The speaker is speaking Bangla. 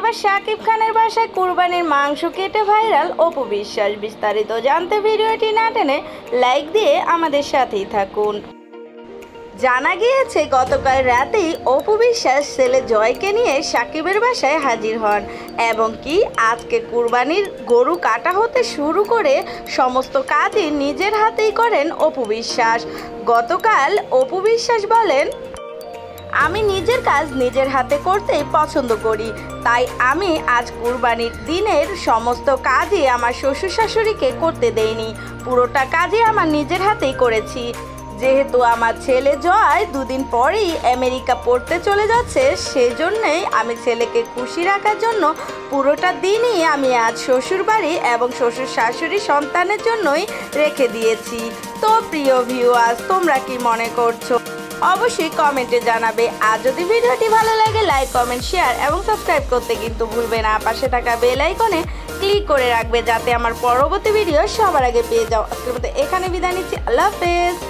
এবার শাকিব খানের বাসায় কুরবানির মাংস কেটে ভাইরাল অপু বিশ্বাস বিস্তারিত জানতে ভিডিওটি না টেনে লাইক দিয়ে আমাদের সাথেই থাকুন। জানা গিয়েছে, গতকাল রাতেই অপু বিশ্বাস ছেলে জয়কে নিয়ে সাকিবের বাসায় হাজির হন এবং কি আজকে কুরবানির গরু কাটা হতে শুরু করে সমস্ত কাজই নিজের হাতেই করেন অপু বিশ্বাস গতকাল অপু বিশ্বাস বলেন আমি নিজের কাজ নিজের হাতে করতেই পছন্দ করি। তাই আমি আজ কুরবানির দিনের সমস্ত কাজই আমার শ্বশুর শাশুড়িকে করতে দেইনি। পুরোটা কাজই আমার নিজের হাতেই করেছি। যেহেতু আমার ছেলে জয় দুদিন পরেই আমেরিকা পড়তে চলে যাচ্ছে, সেজন্যই আমি ছেলেকে খুশি রাখার জন্য পুরোটা দিনই আমি আজ শ্বশুর বাড়ি এবং শ্বশুর শাশুড়ি সন্তানের জন্যই রেখে দিয়েছি। তো প্রিয় ভিউয়ার্স তোমরা কি মনে করছ? অবশ্যই কমেন্টে জানাবে। আর যদি ভিডিওটি ভালো লাগে লাইক কমেন্ট শেয়ার এবং সাবস্ক্রাইব করতে কিন্তু ভুলবে না। পাশে থাকা বেল আইকনে ক্লিক করে রাখবে যাতে আমার পরবর্তী ভিডিও সবার আগে পেয়ে যাও। আজকের মতো এখানে বিদায় নিচ্ছি। আল্লাহ হাফেজ।